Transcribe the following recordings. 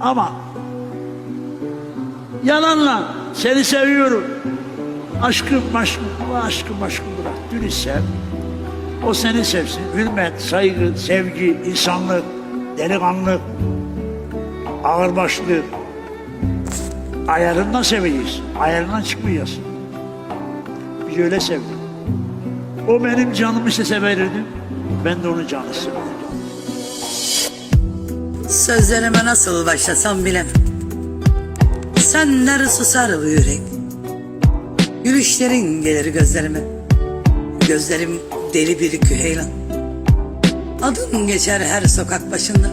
Ama yalanla seni seviyorum. Aşkım aşkım, aşkım aşkım bırak. Dürüst sev. O seni sevsin. Hürmet, saygı, sevgi, insanlık, delikanlı, ağırbaşlı. Ayarından seveceğiz. Ayarından çıkmayacağız. Biz öyle sevdik. O benim canımı istese verirdim. Ben de onun canını severdim. Sözlerime nasıl başlasam bilemem. Senler susar bu yürek. Gülüşlerin gelir gözlerime. Gözlerim deli bir küheylan. Adın geçer her sokak başında.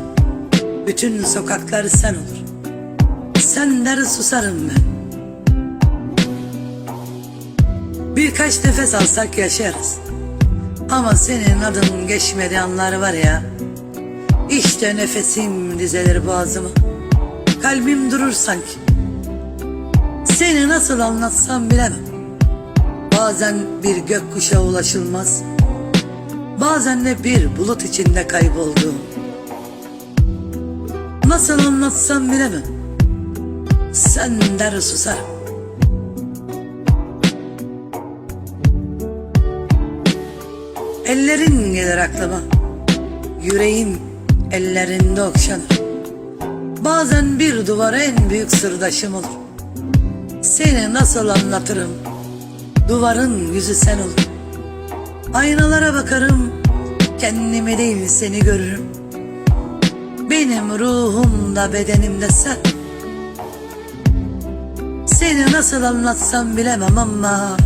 Bütün sokaklar sen olur. Senler susarım ben. Birkaç nefes alsak yaşarız. Ama senin adın geçmedi anlar var ya. İşte nefesim dizeleri boğazıma. Kalbim durur sanki. Seni nasıl anlatsam bilemem. Bazen bir gökkuşağı ulaşılmaz. Bazen de bir bulut içinde kaybolduğum. Nasıl anlatsam bilemem. Sen der susarım. Ellerin gelir aklıma. Yüreğim ellerinde okşanır. Bazen bir duvara en büyük sırdaşım olur. Seni nasıl anlatırım? Duvarın yüzü sen olur. Aynalara bakarım, kendimi değil seni görürüm. Benim ruhumda bedenimde sen. Seni nasıl anlatsam bilemem ama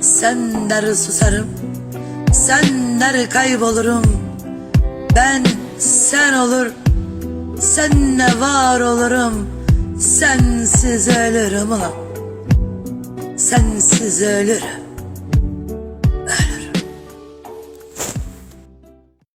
sen der susarım. Sen der kaybolurum. Ben sen olur. Senle var olurum. Sensiz ölürüm ulan. Sensiz ölürüm.